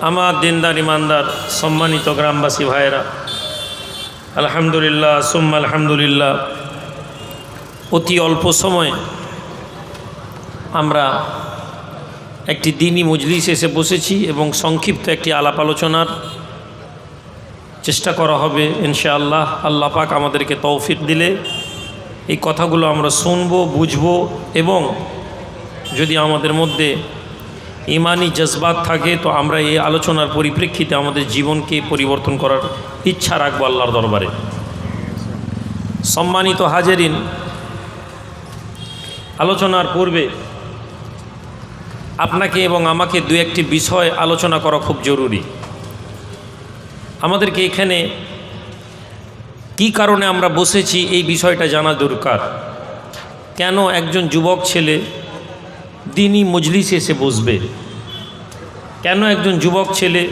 আমার দিনদার, ইমানদার, সম্মানিত গ্রামবাসী ভাইয়েরা, আলহামদুলিল্লাহ, সুম্মা আলহামদুলিল্লাহ। অতি অল্প সময় আমরা একটি দিনই মজলিস এসে বসেছি এবং সংক্ষিপ্ত একটি আলাপ আলোচনার চেষ্টা করা হবে, ইনশাআল্লাহ। আল্লাহ পাক আমাদেরকে তৌফিক দিলে এই কথাগুলো আমরা শুনব, বুঝব এবং যদি আমাদের মধ্যে ইমানি জজবাত থাকে, তো আমরা এই আলোচনার পরিপ্রেক্ষিতে আমাদের জীবনকে পরিবর্তন করার ইচ্ছা রাখব আল্লাহর দরবারে। সম্মানিত হাজেরিন, আলোচনার পূর্বে আপনাকে এবং আমাকে দু একটি বিষয় আলোচনা করা খুব জরুরি। আমাদেরকে এখানে কি কারণে আমরা বসেছি এই বিষয়টা জানা দরকার। কেন একজন যুবক ছেলে দিনই মজলিসে এসে বসবে। কেন একজন যুবক ছেলে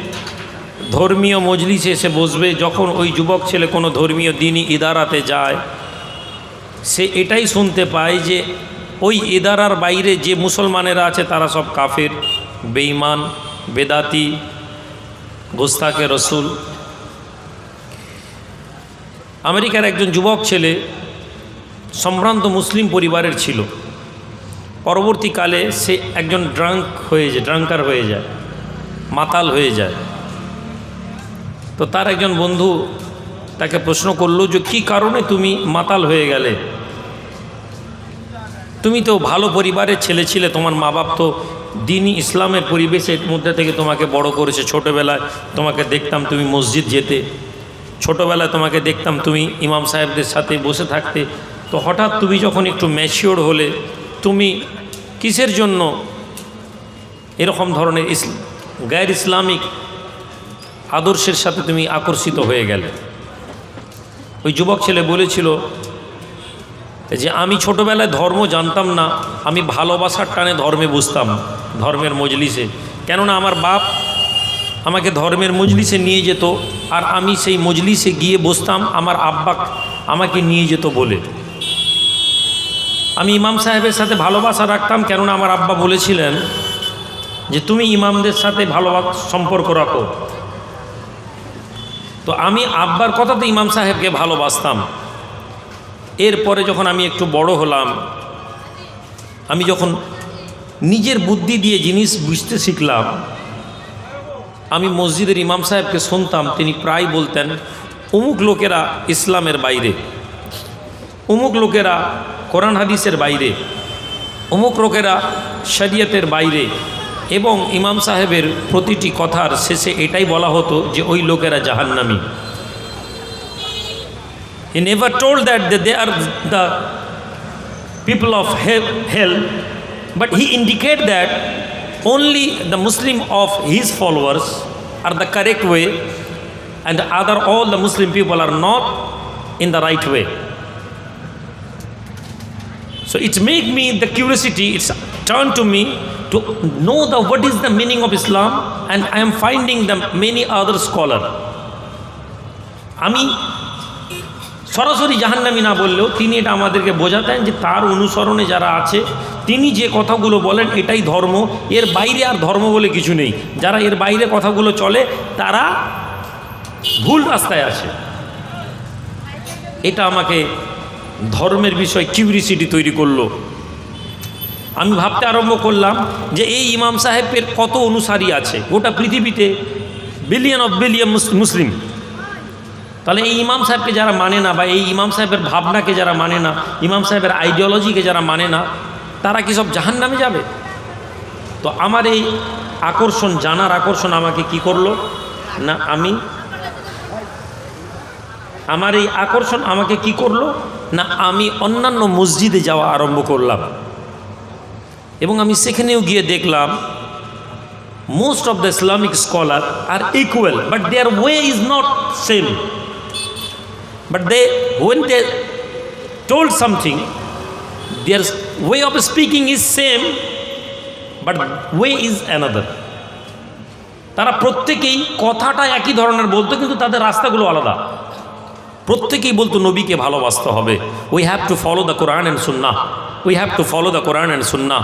ধর্মীয় মজলিসে এসে বসবে যখন ওই যুবক ছেলে কোনো ধর্মীয় দিনই ইদারাতে যায়? সে এটাই শুনতে পায় যে ওই ইদারার বাইরে যে মুসলমানেরা আছে তারা সব কাফের, বেঈমান, বেদাতি গোস্তাকে রসুল। আমেরিকার একজন যুবক ছেলে সম্ভ্রান্ত মুসলিম পরিবারের ছিল। পরবর্তীকালে সে একজন ড্রাঙ্ক হয়ে যায় ড্রাঙ্কার হয়ে যায়, মাতাল হয়ে যায়। তো তার একজন বন্ধু তাকে প্রশ্ন করল যে, কী কারণে তুমি মাতাল হয়ে গেলে? তুমি তো ভালো পরিবারের ছেলে ছিলে, তোমার মা বাপ তো দিনই ইসলামের পরিবেশের মধ্যে থেকে তোমাকে বড় করেছে। ছোটোবেলায় তোমাকে দেখতাম তুমি মসজিদ যেতে, ছোটোবেলায় তোমাকে দেখতাম তুমি ইমাম সাহেবদের সাথে বসে থাকতে। তো হঠাৎ তুমি যখন একটু ম্যাচিওর হলে তুমি কিসের জন্য এরকম ধরনের ইস গায়ের ইসলামিক আদর্শের সাথে তুমি আকর্ষিত হয়ে গেলে? ওই যুবক ছেলে বলেছিল যে, আমি ছোটোবেলায় ধর্ম জানতাম না, আমি ভালোবাসার টানে ধর্মে বুঝতাম, ধর্মের মজলিসে। কেননা আমার বাপ আমাকে ধর্মের মজলিসে নিয়ে যেত, আর আমি সেই মজলিসে গিয়ে বসতাম, আমার আব্বাক আমাকে নিয়ে যেত বলে। আমি ইমাম সাহেবের সাথে ভালোবাসা রাখতাম কেননা আমার আব্বা বলেছিলেন যে তুমি ইমামদের সাথে ভালোবাসা সম্পর্ক রাখো। তো আমি আব্বার কথাতে ইমাম সাহেবকে ভালোবাসতাম। এরপরে যখন আমি একটু বড় হলাম, আমি যখন নিজের বুদ্ধি দিয়ে জিনিস বুঝতে শিখলাম, আমি মসজিদের ইমাম সাহেবকে শুনতাম, তিনি প্রায় বলতেন, অমুক লোকেরা ইসলামের বাইরে, অমুক লোকেরা কোরআন হাদিসের বাইরে, অমুক লোকেরা শরিয়তের বাইরে এবং ইমাম সাহেবের প্রতিটি কথার শেষে এটাই বলা হতো যে ওই লোকেরা জাহান্নামী। He never told that they are the people of hell but he indicate that only the Muslim of his followers are the correct way and other all the Muslim people are not in the right way So it made me the curiosity, it's turned to me to know the what is the meaning of Islam and I am finding the many other scholar. আমি সরাসরি জাহান্নামি না বললেও তিনি এটা আমাদেরকে বোঝাতেন যে তার অনুসরণে যারা আছে তিনি যে কথাগুলো বলেন এটাই ধর্ম এর বাইরে আর ধর্ম বলে কিছু নেই যারা এর বাইরে কথাগুলো চলে তারা ভুল রাস্তায় আছে এটা আমাকে ধর্মের বিষয় কিউরিসিটি তৈরি করল। আমি ভাবতে আরম্ভ করলাম যে এই ইমাম সাহেবের কত অনুসারী আছে? গোটা পৃথিবীতে বিলিয়ন অফ বিলিয়ন মুসলিম তাহলে এই ইমাম সাহেবকে যারা মানে না, বা এই ইমাম সাহেবের ভাবনাকে যারা মানে না, ইমাম সাহেবের আইডিওলজিকে যারা মানে না, তারা কি সব জাহান নামে যাবে? তো আমার এই আকর্ষণ, জানার আকর্ষণ আমাকে কি করল? না, আমি আমার এই আকর্ষণ আমাকে কি করল? না আমি অন্যান্য মসজিদে যাওয়া আরম্ভ করলাম। এবং আমি সেখানেও গিয়ে দেখলাম most of the Islamic scholar are equal but their way is not same But they, when they told something, their way of speaking is same, but way is another. তারা প্রত্যেকেই কথাটা একই ধরনের বলতো কিন্তু তাদের রাস্তাগুলো আলাদা। প্রত্যেকেই বলতো, নবীকে ভালোবাসতে হবে। We have to follow the Quran and Sunnah we have to follow the Quran and Sunnah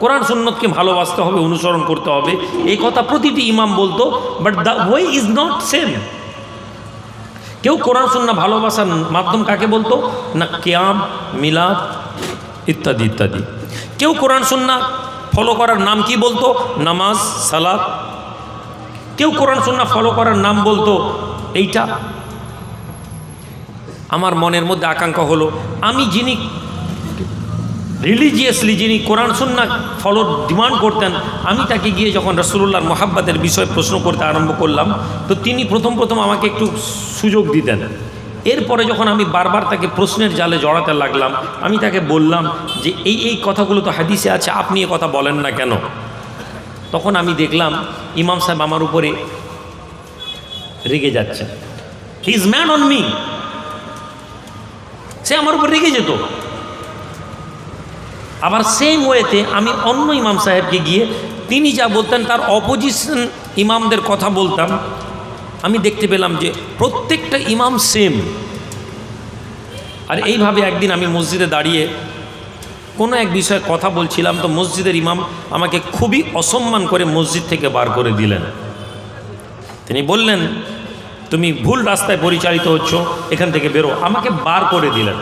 কোরআন সুন্নতকে ভালোবাসতে হবে, অনুসরণ করতে হবে। এই কথা প্রতিটি ইমাম বলতো but the way is not same কেউ কোরআন, সুন্না ভালোবাসার মাধ্যম কাকে বলতো? না, কেয়াম, মিলাদ, ইত্যাদি ইত্যাদি। কেউ কোরআন, সুন্না ফলো করার নাম কি বলতো? নামাজ সালাদ কেউ কোরআন, সুন্না ফলো করার নাম বলতো, এইটা আমার মনের মধ্যে আকাঙ্ক্ষা হলো, আমি যিনি রিলিজিয়াসলি যিনি কোরআন সুন্না ফলো ডিমান্ড করতেন, আমি তাকে গিয়ে যখন রসুল্লাহর মোহাব্বাতের বিষয়ে প্রশ্ন করতে আরম্ভ করলাম, তো তিনি প্রথম প্রথম আমাকে একটু সুযোগ দিতেন। এরপরে যখন আমি বারবার তাকে প্রশ্নের জালে জড়াতে লাগলাম, আমি তাকে বললাম যে, এই এই কথাগুলো তো হাদিসে আছে, আপনি এ কথা বলেন না কেন? তখন আমি দেখলাম, ইমাম সাহেব আমার উপরে রেগে যাচ্ছে। He is man on me সে আমার উপর রেগে যেত। আবার সেম ওয়েতে আমি অন্য ইমাম সাহেবকে গিয়ে তিনি যা বলতেন তার অপোজিশন ইমামদের কথা বলতাম। আমি দেখতে পেলাম যে প্রত্যেকটা ইমাম সেম আর এইভাবে একদিন আমি মসজিদে দাঁড়িয়ে কোনো এক বিষয়ে কথা বলছিলাম তো মসজিদের ইমাম আমাকে খুবই অসম্মান করে মসজিদ থেকে বার করে দিলেন। তিনি বললেন তুমি ভুল রাস্তায় পরিচালিত হচ্ছ, এখান থেকে বেরো। আমাকে বার করে দিলেন।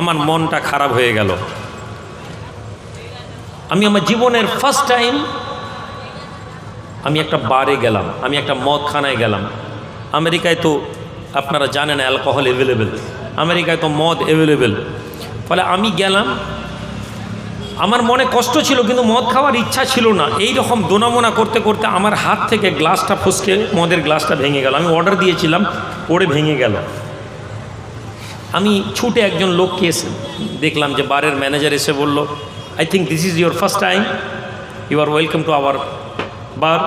আমার মনটা খারাপ হয়ে গেল। আমি আমার জীবনের ফার্স্ট টাইম আমি একটা বারে গেলাম, আমি একটা মদখানায় গেলাম। আমেরিকায় তো আপনারা জানেন, অ্যালকোহল অ্যাভেলেবেল আমেরিকায় তো মদ অ্যাভেলেবেল ফলে আমি গেলাম আমার মনে কষ্ট ছিল, কিন্তু মদ খাওয়ার ইচ্ছা ছিল না। এই রকম দোনামোনা করতে করতে আমার হাত থেকে গ্লাসটা ফসকে, মদের গ্লাসটা ভেঙে গেল। আমি অর্ডার দিয়েছিলাম, পড়ে ভেঙে গেল। আমি ছুটে একজন লোককে এসে দেখলাম যে বারের ম্যানেজার এসে বলল I think this is your first time you are welcome to our bar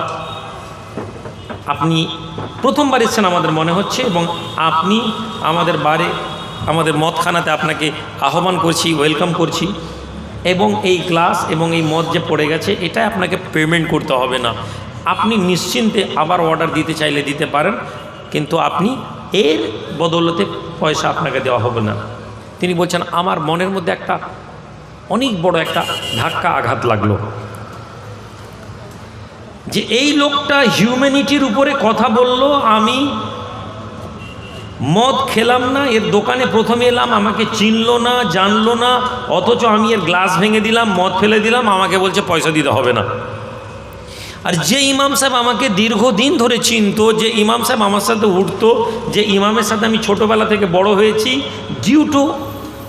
আপনি প্রথমবার এসেছেন আমাদের মনে হচ্ছে এবং আপনি আমাদের বারে, আমাদের মদখানাতে আপনাকে আহ্বান করছি ওয়েলকাম করছি। এবং এই গ্লাস এবং এই মদ যে পড়ে গেছে এটা আপনাকে পেমেন্ট করতে হবে না। আপনি নিশ্চিন্তে আবার অর্ডার দিতে চাইলে দিতে পারেন, কিন্তু আপনি এর বদলতে পয়সা আপনাকে দেওয়া হবে না। তিনি বলছেন, আমার মনের মধ্যে একটা, অনেক বড় একটা ধাক্কা আঘাত লাগল। যে এই লোকটা হিউম্যানিটির উপরে কথা বলল, আমি মদ খেলাম না, এর দোকানে প্রথমে এলাম, আমাকে চিনলো না, জানলো না, অথচ আমি এর গ্লাস ভেঙে দিলাম, মদ ফেলে দিলাম, আমাকে বলছে পয়সা দিতে হবে না। আর যে ইমাম সাহেব আমাকে দীর্ঘদিন ধরে চিনতো, যে ইমাম সাহেব আমার সাথে উঠতো, যে ইমামের সাথে আমি ছোটোবেলা থেকে বড় হয়েছি ডিউ টু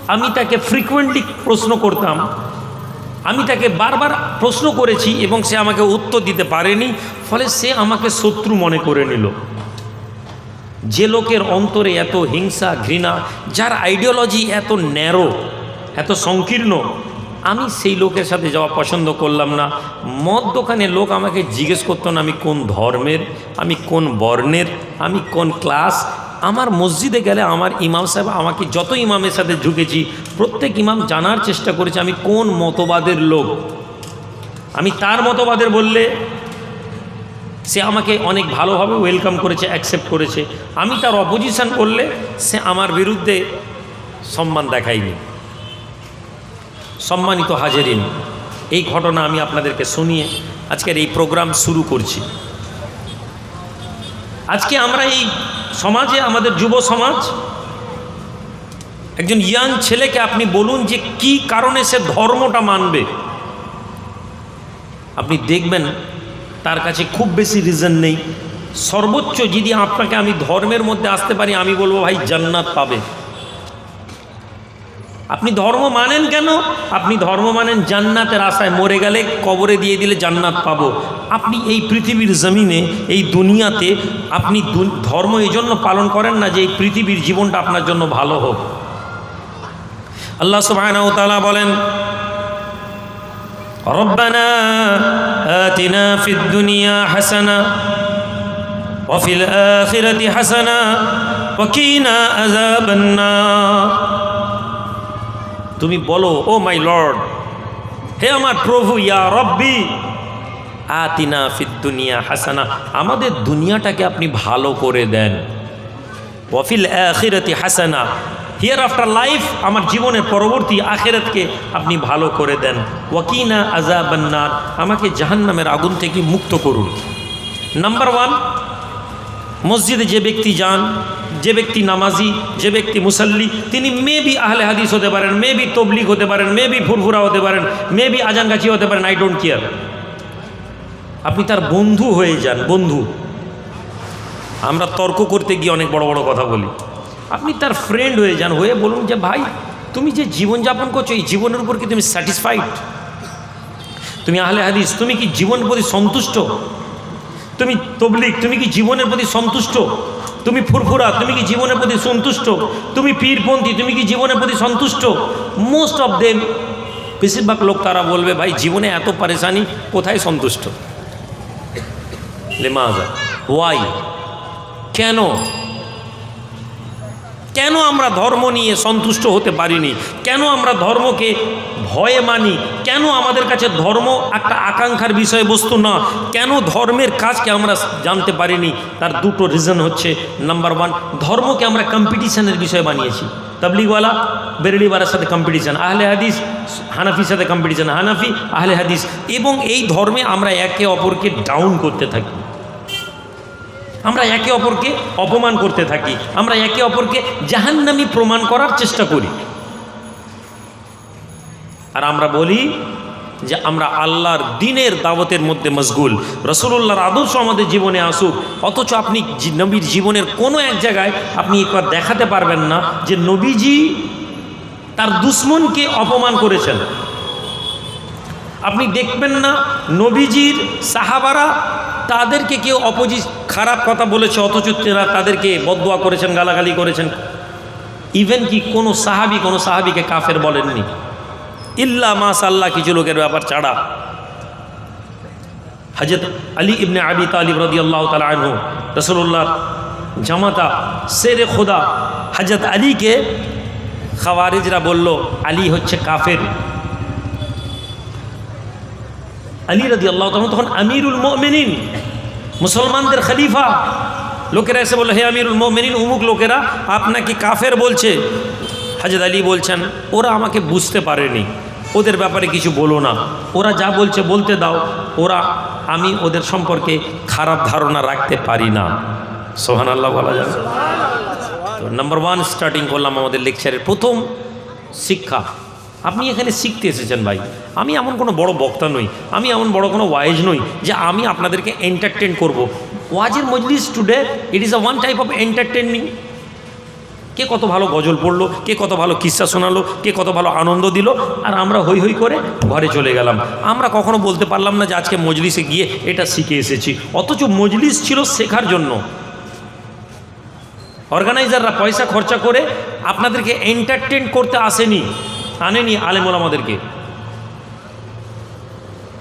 আমি তাকে ফ্রিকুয়েন্টলি প্রশ্ন করতাম, আমি তাকে বারবার প্রশ্ন করেছি এবং সে আমাকে উত্তর দিতে পারেনি, ফলে সে আমাকে শত্রু মনে করে নিল। যে লোকের অন্তরে এত হিংসা, ঘৃণা, যার আইডিওলজি এত ন্যারো এত সংকীর্ণ, আমি সেই লোকের সাথে যাওয়া পছন্দ করলাম না। মদ দোকানে লোক আমাকে জিজ্ঞেস করতো না আমি কোন ধর্মের, আমি কোন বর্ণের, আমি কোন ক্লাস আমার মসজিদে গেলে আমার ইমাম সাহেব, আমাকে যত ইমামের সাথে ঝুঁকেছি প্রত্যেক ইমাম জানার চেষ্টা করেছে আমি কোন মতবাদের লোক। আমি তার মতবাদের বললে সে আমাকে অনেক ভালোভাবে ওয়েলকাম করেছে অ্যাকসেপ্ট করেছে। আমি তার অপোজিশন করলে সে আমার বিরুদ্ধে সম্মান দেখায়নি। সম্মানিত হাজেরিন, এই ঘটনা আমি আপনাদেরকে শুনিয়ে আজকের এই প্রোগ্রাম শুরু করছি। আজকে আমরা এই সমাজে, আমাদের যুব সমাজ, একজন ইয়াং ছেলেকে আপনি বলুন যে কি কারণে সে ধর্মটা মানবে। আপনি দেখবেন তার কাছে খুব বেশি রিজন নেই। সর্বোচ্চ যদি আপনাকে আমি ধর্মের মধ্যে আসতে পারি, আমি বলব, ভাই, জান্নাত পাবে। আপনি ধর্ম মানেন কেন? আপনি ধর্ম মানেন জান্নাতের আশায় মরে গেলে কবরে দিয়ে দিলে জান্নাত পাবো। আপনি এই পৃথিবীর জমিনে, এই দুনিয়াতে আপনি ধর্ম এই জন্য পালন করেন না যে এই পৃথিবীর জীবনটা আপনার জন্য ভালো হোক। আল্লাহ তাআলা বলেন ربنا آتنا في الدنيا حسنة وفي الآخرة حسنة وقنا عذاب النار তুমি বলো ও মাই লর্ড হে আমার প্রভু ইয়া রব্বি আতিনা ফিদ দুনিয়া হাসানা আমাদের দুনিয়াটাকে আপনি ভালো করে দেন ওয়াফিল আখিরাতি হাসানা হিয়ার আফটার লাইফ আমার জীবনের পরবর্তী আখেরাতকে আপনি ভালো করে দেন। ওয়াকিনা আজাবান্নার আমাকে জাহান্নামের আগুন থেকে মুক্ত করুন। নাম্বার ওয়ান মসজিদে যে ব্যক্তি যান, যে ব্যক্তি নামাজি, যে ব্যক্তি মুসল্লি, তিনি মে বি আহলে হাদিস হতে পারেন মে বি তবলিগ হতে পারেন মে বি ফুরফুরা হতে পারেন মে বি আজানগাছি হতে পারেন আই ডোন্ট কেয়ার আপনি তার বন্ধু হয়ে যান, বন্ধু। আমরা তর্ক করতে গিয়ে অনেক বড় বড় কথা বলি। আপনি তার ফ্রেন্ড হয়ে যান, হয়ে বলুন যে, ভাই, তুমি যে জীবনযাপন করছ, এই জীবনের উপর কি তুমি স্যাটিসফাইড তুমি আহলে হাদিস, তুমি কি জীবনের প্রতি সন্তুষ্ট? তুমি তবলিক তুমি কি জীবনের প্রতি সন্তুষ্ট? তুমি ফুরফুরা, তুমি কি জীবনের প্রতি সন্তুষ্ট? তুমি পীরপন্থী, তুমি কি জীবনের প্রতি সন্তুষ্ট? মোস্ট অফ দেম বেশিরভাগ লোক তারা বলবে, ভাই, জীবনে এত পারেশানি, কোথায় সন্তুষ্ট? লেমাজা ওয়াই কেন? কেন আমরা ধর্ম নিয়ে সন্তুষ্ট হতে পারিনি? কেন আমরা ধর্মকে ভয়ে মানি? কেন আমাদের কাছে ধর্ম একটা আকাঙ্ক্ষার বিষয়বস্তু না? কেন ধর্মের কাজকে আমরা জানতে পারিনি? তার দুটো রিজন হচ্ছে। নাম্বার ওয়ান ধর্মকে আমরা কম্পিটিশানের বিষয় বানিয়েছি। তাবলিগওয়ালা, বেরেলিওয়ালার সাথে কম্পিটিশান আহলে হাদিস, হানাফির সাথে কম্পিটিশান হানাফি, আহলে হাদিস। এবং এই ধর্মে আমরা একে অপরকে ডাউন করতে থাকি। আমরা একে অপরকে অপমান করতে থাকি। আমরা একে অপরকে জাহান্নামি প্রমাণ করার চেষ্টা করি। আর আমরা বলি যে আমরা আল্লাহর দিনের দাওয়াতের মধ্যে মশগুল। রসুল্লাহর আদর্শ আমাদের জীবনে আসুক। অথচ আপনি নবীর জীবনের কোনো এক জায়গায় আপনি একবার দেখাতে পারবেন না যে নবীজি তার দুশ্মনকে অপমান করেছেন। আপনি দেখবেন না, নবীজির সাহাবারা তাদেরকে কেউ অপোজিট খারাপ কথা বলেছে, অথচ তারা তাদেরকে বদুয়া করেছেন, গালাগালি করেছেন। ইভেন কি কোনো সাহাবি, কোনো সাহাবিকে কাফের বলেননি। ইল্লা মাসাল্লাহ কিছু লোকের ব্যাপার ছাড়া। হজরত আলী ইবনে আবি তালিব রদি আল্লাহ তালা আনহু রসুল্লাহর জামাতা, শেরে খোদা হজরত আলীকে খাওয়ারিজরা বলল, আলী হচ্ছে কাফের। আলী রাদি আল্লাহ তখন তখন আমিরুল মোমেনিন, মুসলমানদের খলিফা। লোকেরা এসে বলল, হে আমিরুল মোমেনিন উমুক লোকেরা আপনাকে কাফের বলছে। হাজরত আলী বলছেন, ওরা আমাকে বুঝতে পারেনি। ওদের ব্যাপারে কিছু বলো না। ওরা যা বলছে বলতে দাও। ওরা, আমি ওদের সম্পর্কে খারাপ ধারণা রাখতে পারি না। সোহান আল্লাহ বলা যাবে। নাম্বার ওয়ান স্টার্টিং করলাম আমাদের লেকচারের প্রথম শিক্ষা। আপনি এখানে শিখতে এসেছেন ভাই। আমি এমন কোনো বড় বক্তা নই, আমি এমন বড় কোনো ওয়াইজ নই যে আমি আপনাদেরকে এন্টারটেন করব। ওয়াজের মজলিস today it is a one type of entertaining কে কত ভালো গজল পড়ল, কে কত ভালো কিস্সা শোনালো, কে কত ভালো আনন্দ দিল, আর আমরা হই হই করে ঘরে চলে গেলাম। আমরা কখনো বলতে পারলাম না যে আজকে মজলিসে গিয়ে এটা শিখে এসেছি। অথচ মজলিস ছিল শেখার জন্য। অর্গানাইজাররা পয়সা খরচা করে আপনাদেরকে এন্টারটেন করতে আসেনি। আনেনি আলেমোল আমাদেরকে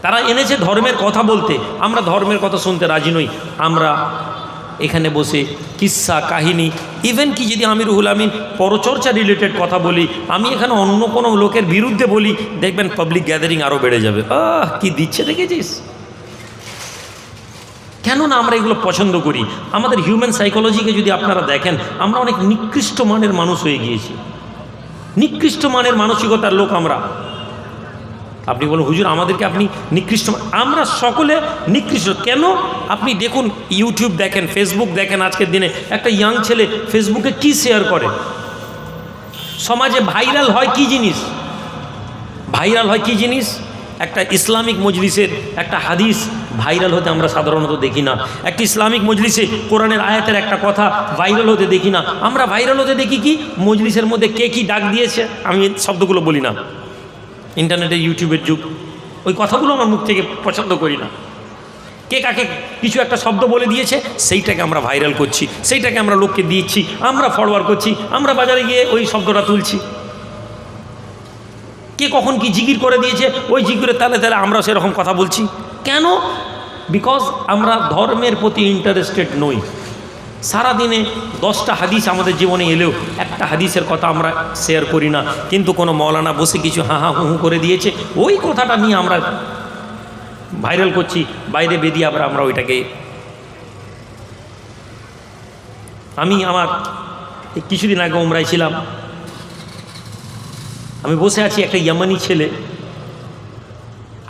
তারা এনেছে ধর্মের কথা বলতে। আমরা ধর্মের কথা শুনতে রাজি নই। আমরা এখানে বসে কিস্সা কাহিনী ইভেন কি যদি আমি রুহুল আমিন পরচর্চা রিলেটেড কথা বলি, আমি এখানে অন্য কোনো লোকের বিরুদ্ধে বলি, দেখবেন পাবলিক গ্যাদারিং আরও বেড়ে যাবে। আহ, কি দিচ্ছে দেখেছিস? কেন না আমরা এগুলো পছন্দ করি। আমাদের হিউম্যান সাইকোলজিকে যদি আপনারা দেখেন, আমরা অনেক নিকৃষ্ট মানের মানুষ হয়ে গিয়েছি। নিকৃষ্ট মানের মানসিকতার লোক আমরা। আপনি বলুন, হুজুর, আমাদেরকে আপনি নিকৃষ্ট মা-" আমরা সকলে নিকৃষ্ট। কেন? আপনি দেখুন ইউটিউব দেখেন ফেসবুক দেখেন আজকের দিনে। একটা ইয়াং ছেলে ফেসবুকে কি শেয়ার করে? সমাজে ভাইরাল হয় কি জিনিস? ভাইরাল হয় কি জিনিস? একটা ইসলামিক মজলিসের একটা হাদিস ভাইরাল হতে আমরা সাধারণত দেখি না। একটা ইসলামিক মজলিসে কোরআনের আয়াতের একটা কথা ভাইরাল হতে দেখি না। আমরা ভাইরাল হতে দেখি কি? মজলিসের মধ্যে কে কি ডাক দিয়েছে? আমি শব্দগুলো বলি না। ইন্টারনেটে, ইউটিউবের যুগ। ওই কথাগুলো আমার মুখ থেকে পছন্দ করি না। কে কাকে কিছু একটা শব্দ বলে দিয়েছে, সেইটাকে আমরা ভাইরাল করছি। সেইটাকে আমরা লোককে দিচ্ছি। আমরা ফরওয়ার্ড করছি। আমরা বাজারে গিয়ে ওই শব্দটা তুলছি। কে কখন কি জিকির করে দিয়েছে, ওই জিকিরের তালে তালে আমরা সেরকম কথা বলছি। কেন? বিকজ আমরা ধর্মের প্রতি ইন্টারেস্টেড নই। সারাদিনে দশটা হাদিস আমাদের জীবনে এলেও একটা হাদিসের কথা আমরা শেয়ার করি না। কিন্তু কোনো মৌলানা বসে কিছু হা হা হু করে দিয়েছে, ওই কথাটা নিয়ে আমরা ভাইরাল করছি, বাইরে বেরিয়ে আবার আমরা ওইটাকে আমি আমার কিছুদিন আগে উমরাই ছিলাম। আমি বসে আছি একটা ইয়ামানি ছেলে।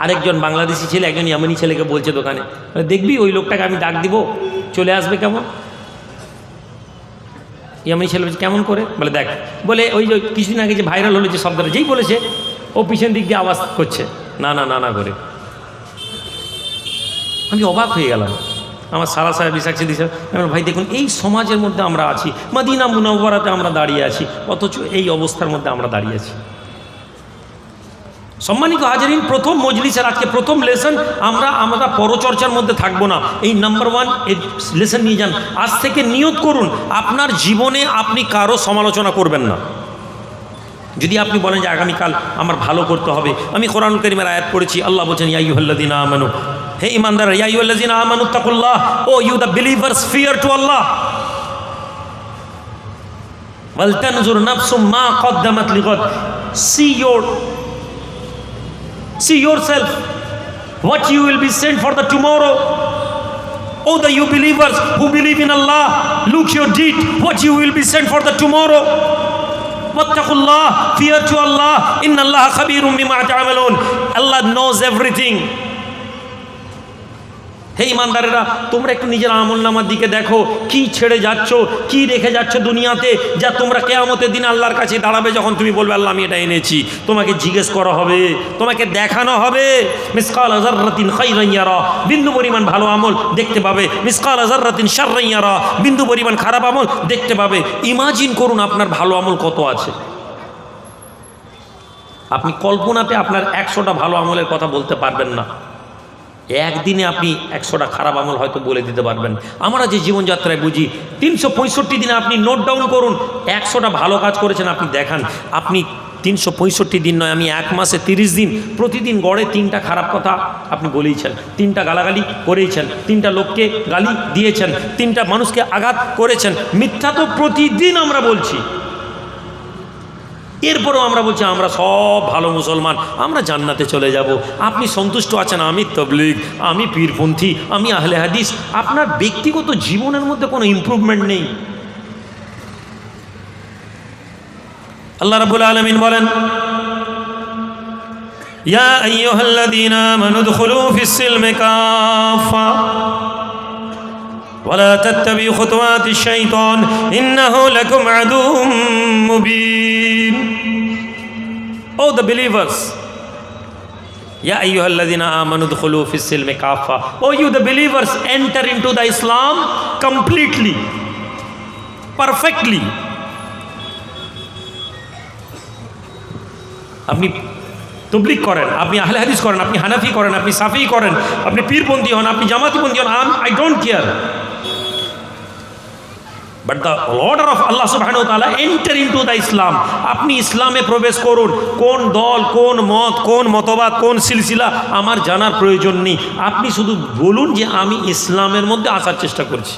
আরেকজন বাংলাদেশি ছেলে একজন ইয়ামানি ছেলেকে বলছে দোকানে। দেখবি ওই লোকটাকে আমি ডাক দিব চলে আসবে কেমন? ইয়ামানি ছেলে বলছে কেমন করে? বলে দেখ। বলে ওই যে কিছুদিন আগে যে ভাইরাল হলো যে শব্দটা যেই বলেছে ও পিছন দিক দিয়ে আওয়াজ করছে। না না না না করে। আমি অবাক হয়ে গেলাম। আমার সারা সাহেব বিশাক্ষী দিছে আমি বললাম, ভাই দেখুন এই সমাজের মধ্যে আমরা আছি মাদিনা মুনাওয়ারাতে আমরা দাঁড়িয়ে আছি অথচ এই অবস্থার মধ্যে আমরা দাঁড়িয়ে আছি। সম্মানিত হাজারিন, প্রথম মজলিসের আজকে প্রথম লেসন আমরা আমরা পরচর্চার মধ্যে থাকব না। এই নাম্বার ওয়ান এই লেসন নিয়ে যান। আজ থেকে নিয়ত করুন, আপনার জীবনে আপনি কারও সমালোচনা করবেন না। যদি আপনি বলেন যে আগামীকাল আমার ভালো করতে হবে, আমি কোরআন করিমের আয়াত পড়েছি, আল্লাহ বলছেন ইয়াইহল্লাদিন আমানু হে ইমানদার ইয়াইহল্লাদিন আমানু, তাকুল্লাহ O you the believers, fear to Allah ওয়ালতানজুর নাফসুম মা কদ্দামাত লিগদ see your See yourself what you will be sent for the tomorrow. Oh, the you believers who believe in Allah, look your deed, what you will be sent for the tomorrow. Wattaqullah, fear to Allah, inna Allah. Allah knows everything. হে ইমানদারেরা, তোমরা একটু নিজের আমল নামার দিকে দেখো, কি ছেড়ে যাচ্ছ, কি রেখে যাচ্ছ দুনিয়াতে, যা তোমরা কেয়ামতের দিন আল্লাহর কাছে দাঁড়াবে যখন তুমি বলবে, আল্লাহ, আমি এটা এনেছি। তোমাকে জিজ্ঞেস করা হবে, তোমাকে দেখানো হবে। মিসকাল আজার রাতিন খাইরাইয়ারা বিন্দু পরিমাণ ভালো আমল দেখতে পাবে। মিসকাল আজার রাতিন সার্রাইয়ারা বিন্দু পরিমাণ খারাপ আমল দেখতে পাবে। ইমাজিন করুন আপনার ভালো আমল কত আছে। আপনি কল্পনাতে আপনার একশোটা ভালো আমলের কথা বলতে পারবেন না। একদিনে আপনি একশোটা খারাপ আমল হয়তো বলে দিতে পারবেন। আমরা যে জীবনযাত্রায় বুঝি, তিনশো পঁয়ষট্টি দিনে আপনি নোট ডাউন করুন, একশোটা ভালো কাজ করেছেন আপনি দেখান। আপনি তিনশো পঁয়ষট্টি দিন নয়, আমি এক মাসে তিরিশ দিন, প্রতিদিন গড়ে তিনটা খারাপ কথা আপনি বলেইছেন। তিনটা গালাগালি করেইছেন, তিনটা লোককে গালি দিয়েছেন, তিনটা মানুষকে আঘাত করেছেন। মিথ্যা তো প্রতিদিন আমরা বলছি। এরপরেও আমরা বলছি, আমরা সব ভালো মুসলমান, আমরা জান্নাতে চলে যাব। আপনি সন্তুষ্ট আছেন, আমি তবলিগ, আমি পীরপন্থী, আমি আহলে হাদিস। আপনার ব্যক্তিগত জীবনের মধ্যে কোনো ইম্প্রুভমেন্ট নেই? আল্লাহ রাবুল আলমিন বলেন, ইয়া আইয়ুহাল্লাযীনা আমানু দুখুলু ফিস সিলমি কাফা ولا تتبعوا خطوات الشيطان إنه لكم عدو مبين Oh the believers يا أيها الذين آمنوا ادخلوا في السلم كافة Oh you the believers enter into the Islam completely perfectly আপনি তবলিক করেন আপনি আহলে হাদিস করেন আপনি হানাফি করেন আপনি সাফি করেন আপনি পীরপন্থী হন আপনি জামাতিপন্থী হন I don't care but the order of Allah তাআলা এন্টার ইনটু দ্য ইসলাম আপনি ইসলামে প্রবেশ করুন। কোন দল, কোন মত, কোন মতবাদ, কোন সিলসিলা আমার জানার প্রয়োজন নেই। আপনি শুধু বলুন যে আমি ইসলামের মধ্যে আসার চেষ্টা করছি।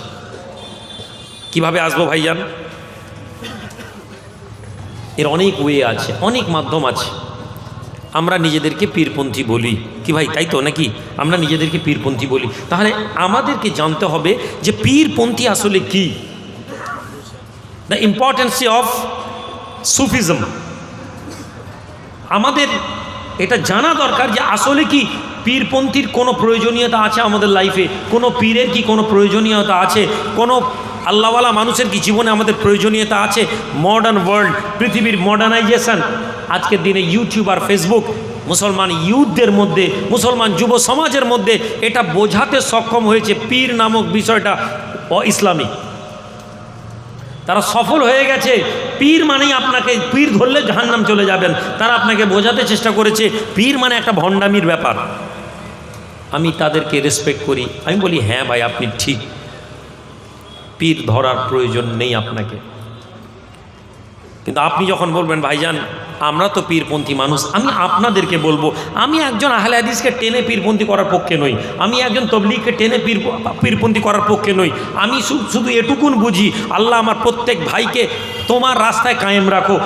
কীভাবে আসব ভাইজান? এর অনেক ওয়ে আছে, অনেক মাধ্যম আছে। আমরা নিজেদেরকে পীরপন্থী বলি। কি ভাই, তাই তো নাকি? আমরা নিজেদেরকে পীরপন্থী বলি। তাহলে আমাদেরকে জানতে হবে যে পীরপন্থী আসলে কি? দ্য ইম্পর্টেন্স অফ সুফিজম আমাদের এটা জানা দরকার যে আসলে কি পীরপন্থীর কোনো প্রয়োজনীয়তা আছে আমাদের লাইফে কোনো পীরের কি কোনো প্রয়োজনীয়তা আছে? কোনো আল্লাহওয়ালা মানুষের কি জীবনে আমাদের প্রয়োজনীয়তা আছে? মডার্ন ওয়ার্ল্ড পৃথিবীর মডার্নাইজেশন আজকের দিনে ইউটিউব আর ফেসবুক মুসলমান ইউথদের মধ্যে, মুসলমান যুব সমাজের মধ্যে এটা বোঝাতে সক্ষম হয়েছে পীর নামক বিষয়টা অ ইসলামিক তারা সফল হয়ে গেছে। পীর মানেই আপনাকে, পীর ধরলে জাহান্নাম চলে যাবেন। তারা আপনাকে বোঝাতে চেষ্টা করেছে, পীর মানে একটা ভণ্ডামির ব্যাপার। আমি তাদেরকে রেসপেক্ট করি। আমি বলি হ্যাঁ ভাই, আপনি ঠিক। পীর ধরার প্রয়োজন নেই আপনাকে। কিন্তু আপনি যখন বলবেন, ভাইজান আমরা তো পীরপন্থী মানুষ, আমি আপনাদেরকে বলব, আমি একজন আহলে হাদিসকে টেনে পীরপন্থী করার পক্ষে নই, আমি একজন তবলিগকে টেনে পীর পীরপন্থী করার পক্ষে নই, আমি শুধু এটুকুন বুঝি, আল্লাহ আমার প্রত্যেক ভাইকে তোমার রাস্তায় কায়েম রাখো।